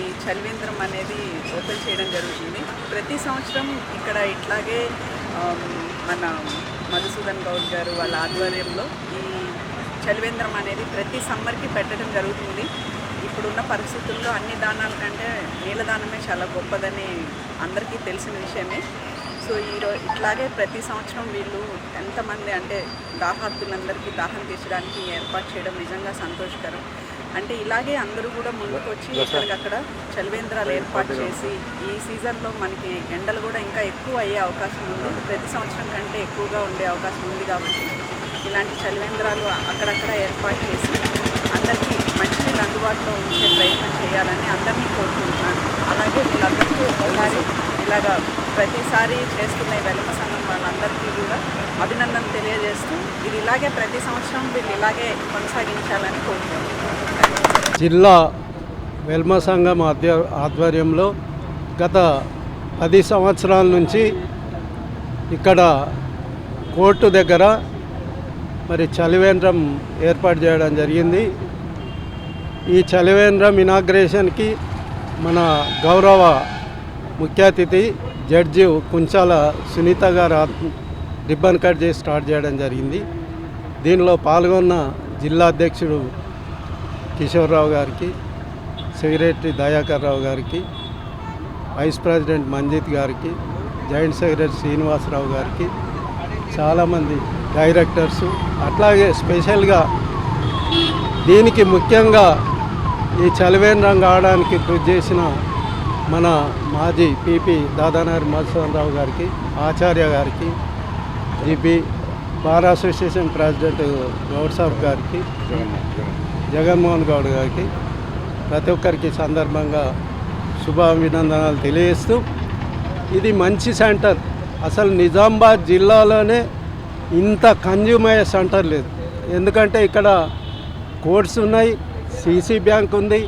ఈ చలివేంద్రం అనేది ఓపెన్ చేయడం జరుగుతుంది. ప్రతి సంవత్సరం ఇక్కడ ఇట్లాగే మన మధుసూదన్ గౌడ్ గారు వాళ్ళ ఆధ్వర్యంలో ఈ చలివేంద్రం అనేది ప్రతి సమ్మర్కి పెట్టడం జరుగుతుంది. ఇప్పుడున్న పరిస్థితుల్లో అన్ని దానాల కంటే నీలదానమే చాలా గొప్పదని అందరికీ తెలిసిన విషయమే. సో ఈరో ఇట్లాగే ప్రతి సంవత్సరం వీళ్ళు ఎంతమంది అంటే దాహార్తులందరికీ దాహం తీర్చడానికి ఏర్పాటు చేయడం నిజంగా సంతోషకరం. అంటే ఇలాగే అందరూ కూడా ముందుకు వచ్చి ఎక్కడికక్కడ చలివేంద్రాలు ఏర్పాటు చేసి ఈ సీజన్లో మనకి ఎండలు కూడా ఇంకా ఎక్కువ అయ్యే అవకాశం ఉంది. ప్రతి సంవత్సరం కంటే ఎక్కువగా ఉండే అవకాశం ఉంది కాబట్టి ఇలాంటి చలివేంద్రాలు అక్కడక్కడ ఏర్పాటు చేసి అందరికీ మంచినీళ్ళు అందుబాటులో ఉంచే ప్రయత్నం చేయాలని అందరినీ కోరుకుంటున్నాను. అలాగే వీళ్ళందరికీ ఒకసారి ఇలాగా ప్రతిసారి చేస్తున్న ఈ వెలమ సంఘం వాళ్ళందరికీ కూడా అభినందన తెలియజేస్తూ ఇది ఇలాగే ప్రతి సంవత్సరం వీళ్ళు ఇలాగే కొనసాగించాలని కోరుకుంటున్నాను. జిల్లా వెల్మ సంఘం ఆధ్య ఆధ్వర్యంలో గత పది సంవత్సరాల నుంచి ఇక్కడ కోర్టు దగ్గర మరి చలివేంద్రం ఏర్పాటు చేయడం జరిగింది. ఈ చలివేంద్రం ఇనాగ్రేషన్కి మన గౌరవ ముఖ్య అతిథి జడ్జి కుంచాల సునీత గారు రిబ్బన్ కట్ చేసి స్టార్ట్ చేయడం జరిగింది. దీనిలో పాల్గొన్న జిల్లా అధ్యక్షుడు కిషోర్రావు గారికి సెక్రటరీ దయాకర్ రావు గారికి వైస్ ప్రెసిడెంట్ మంజిత్ గారికి జాయింట్ సెక్రటరీ శ్రీనివాసరావు గారికి చాలామంది డైరెక్టర్సు అట్లాగే స్పెషల్గా దీనికి ముఖ్యంగా ఈ చలివేను రంగు ఆడడానికి కృషి చేసిన మన మాజీ పీపీ దాదానగర్ మధుసూదన్ గారికి ఆచార్య గారికి GP bar association president Goud saab గారికి జగన్మోహన్ గౌడ్ గారికి ప్రతి ఒక్కరికి సందర్భంగా శుభాభినందనాలు తెలియజేస్తూ ఇది మంచి సెంటర్. అసలు నిజామాబాద్ జిల్లాలోనే ఇంత కన్జ్యూమర్ సెంటర్ లేదు. ఎందుకంటే ఇక్కడ కోర్ట్స్ ఉన్నాయి సీసీ బ్యాంక్ ఉంది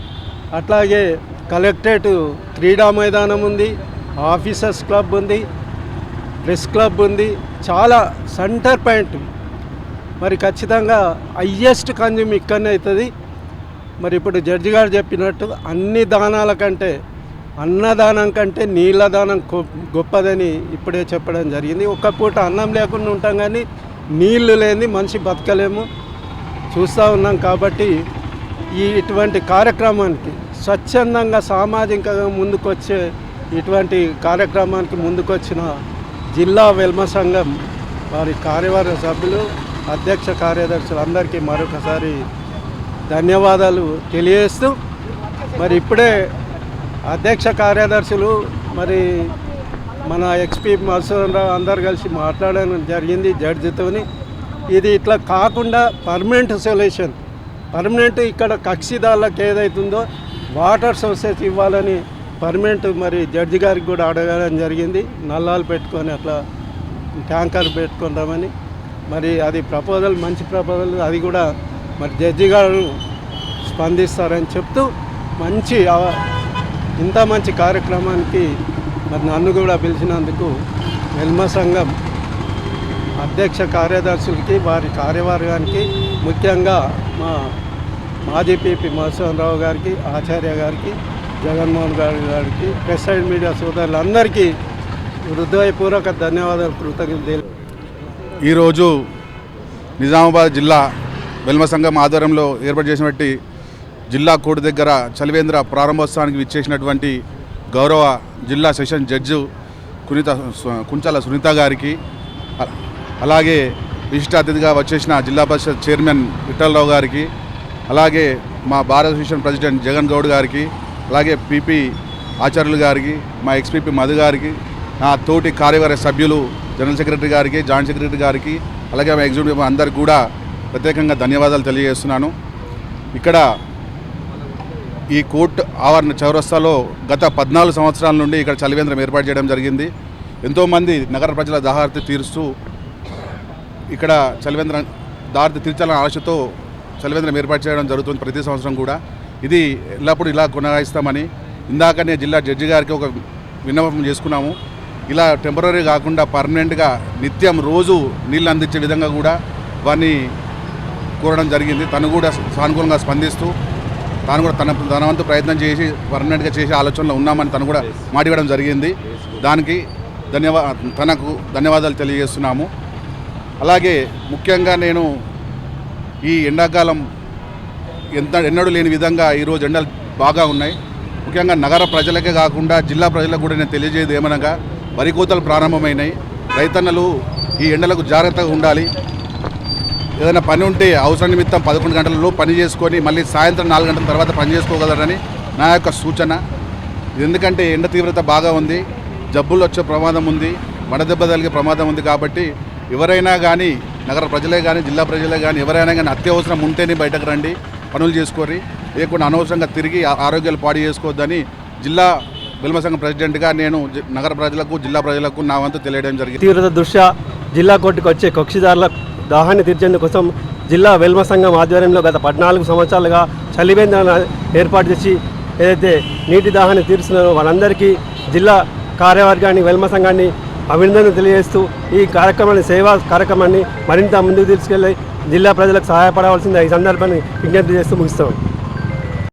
అట్లాగే కలెక్టరేట్ క్రీడా మైదానం ఉంది ఆఫీసర్స్ క్లబ్ ఉంది ప్రెస్ క్లబ్ ఉంది చాలా సెంటర్ పాయింట్. మరి ఖచ్చితంగా హయ్యెస్ట్ కన్జ్యూమ్ ఇక్కడనే అవుతుంది. మరి ఇప్పుడు జడ్జి గారు చెప్పినట్టు అన్ని దానాల కంటే అన్నదానం కంటే నీళ్ళ దానం గొప్పదని ఇప్పుడే చెప్పడం జరిగింది. ఒక్క పూట అన్నం లేకుండా ఉంటాం కానీ నీళ్ళు లేని మనిషి బతకలేము. చూస్తూ ఉన్నాం కాబట్టి ఈ ఇటువంటి కార్యక్రమానికి స్వచ్ఛందంగా సామాజికంగా ముందుకొచ్చే ఇటువంటి కార్యక్రమానికి ముందుకొచ్చిన జిల్లా వెల్మ సంఘం వారి కార్యవర్గ సభ్యులు అధ్యక్ష కార్యదర్శులు అందరికీ మరొకసారి ధన్యవాదాలు తెలియజేస్తూ మరి ఇప్పుడే అధ్యక్ష కార్యదర్శులు మరి మన ఎక్స్పీ మధుసూదన్ రావు అందరు కలిసి మాట్లాడడం జరిగింది జడ్జితోని. ఇది ఇట్లా కాకుండా పర్మనెంట్ సొల్యూషన్. పర్మనెంట్ ఇక్కడ కక్షిదారులకు ఏదైతుందో వాటర్ సోర్సెస్ ఇవ్వాలని పర్మనెంట్ మరి జడ్జి గారికి కూడా అడగడం జరిగింది. నల్లాలు పెట్టుకొని అట్లా ట్యాంకర్ పెట్టుకుందామని. మరి అది ప్రపోజల్ మంచి ప్రపోజల్ అది కూడా మరి జడ్జి గారు స్పందిస్తారని చెప్తూ మంచి ఇంత మంచి కార్యక్రమానికి మరి నన్ను కూడా పిలిచినందుకు వెల్మ సంఘం అధ్యక్ష కార్యదర్శులకి వారి కార్యవర్గానికి ముఖ్యంగా మా మాజీ పీపీ మధుసూదన్ గారికి ఆచార్య గారికి జగన్మోహన్ గారి గారికి ప్రెస్ అండ్ మీడియా సోదరులందరికీ హృదయపూర్వక ధన్యవాదాలు కృతజ్ఞతలు ఈరోజు నిజామాబాద్ జిల్లా వెల్మ సంఘం ఆధ్వర్యంలో ఏర్పాటు చేసినటువంటి జిల్లా కోర్టు దగ్గర చలివేంద్ర ప్రారంభోత్సవానికి విచ్చేసినటువంటి గౌరవ జిల్లా సెషన్ జడ్జి కునిత కుంచాల సునీత గారికి అలాగే విశిష్ట అతిథిగా వచ్చేసిన జిల్లా పరిషత్ చైర్మన్ విఠలరావు గారికి అలాగే మా భారత ప్రెసిడెంట్ జగన్ గౌడ్ గారికి అలాగే పీపీ ఆచార్యులు గారికి మా ఎక్స్పీపీ మధు గారికి నా తోటి కార్యవర్గ సభ్యులు జనరల్ సెక్రటరీ గారికి జాయింట్ సెక్రటరీ గారికి అలాగే మా ఎగ్జిక్యూటివ్ అందరికి కూడా ప్రత్యేకంగా ధన్యవాదాలు తెలియజేస్తున్నాను. ఇక్కడ ఈ కోర్టు ఆవరణ చౌరస్తాలో గత పద్నాలుగు సంవత్సరాల నుండి ఇక్కడ చలివేంద్రం ఏర్పాటు చేయడం జరిగింది. ఎంతోమంది నగర ప్రజల దాహార్తి తీరుస్తూ ఇక్కడ చలివేంద్రం దారి తీర్చాలన్న ఆశతో చలివేంద్రం ఏర్పాటు చేయడం జరుగుతుంది ప్రతి సంవత్సరం కూడా. ఇది ఎల్లప్పుడూ ఇలా కొనసాగిస్తామని ఇందాకనే జిల్లా జడ్జి గారికి ఒక విన్నపం చేసుకున్నాము. ఇలా టెంపరీ కాకుండా పర్మనెంట్గా నిత్యం రోజు నీళ్ళు అందించే విధంగా కూడా వారిని కోరడం జరిగింది. తను కూడా సానుకూలంగా స్పందిస్తూ తాను కూడా తన తన వంతు ప్రయత్నం చేసి పర్మనెంట్గా చేసే ఆలోచనలో ఉన్నామని తను కూడా మాటివ్వడం జరిగింది. దానికి ధన్యవా తనకు ధన్యవాదాలు తెలియజేస్తున్నాము. అలాగే ముఖ్యంగా నేను ఈ ఎండాకాలం ఎంత ఎన్నడూ లేని విధంగా ఈరోజు ఎండలు బాగా ఉన్నాయి. ముఖ్యంగా నగర ప్రజలకే కాకుండా జిల్లా ప్రజలకు కూడా నేను తెలియజేయదు ఏమనగా వరి కోతలు ప్రారంభమైనాయి. రైతన్నలు ఈ ఎండలకు జాగ్రత్తగా ఉండాలి. ఏదైనా పని ఉంటే అవసరం నిమిత్తం పదకొండు గంటలలో పని చేసుకొని మళ్ళీ సాయంత్రం నాలుగు గంటల తర్వాత పని చేసుకోగలరని నా యొక్క సూచన. ఇది ఎందుకంటే ఎండ తీవ్రత బాగా ఉంది. జబ్బులు వచ్చే ప్రమాదం ఉంది. వడదెబ్బ తగిలే ప్రమాదం ఉంది కాబట్టి ఎవరైనా కానీ నగర ప్రజలే కానీ జిల్లా ప్రజలే కానీ ఎవరైనా కానీ అత్యవసరం ఉంటేనే బయటకు రండి పనులు చేసుకోరి లేకుండా అనవసరంగా తిరిగి ఆరోగ్యాలు పాడు చేసుకోవద్దని జిల్లా బిల్మ సంఘం ప్రెసిడెంట్గా నేను నగర ప్రజలకు జిల్లా ప్రజలకు నా వంతు తెలియడం జరిగింది. తీవ్రత దృష్ట్యా జిల్లా కోర్టుకు వచ్చే కక్షిదారుల దాహాన్ని తీర్చేందుకోసం జిల్లా వెల్మ సంఘం ఆధ్వర్యంలో గత పద్నాలుగు సంవత్సరాలుగా చలివేంద్రాన్ని ఏర్పాటు చేసి ఏదైతే నీటి దాహాన్ని తీరుస్తున్నారో వాళ్ళందరికీ జిల్లా కార్యవర్గాన్ని వెల్మ సంఘాన్ని అభినందనలు తెలియజేస్తూ ఈ కార్యక్రమాన్ని సేవా కార్యక్రమాన్ని మరింత ముందుకు తీసుకెళ్ళి జిల్లా ప్రజలకు సహాయపడవలసింది ఈ సందర్భాన్ని విజ్ఞప్తి చేస్తూ ముగిస్తాం.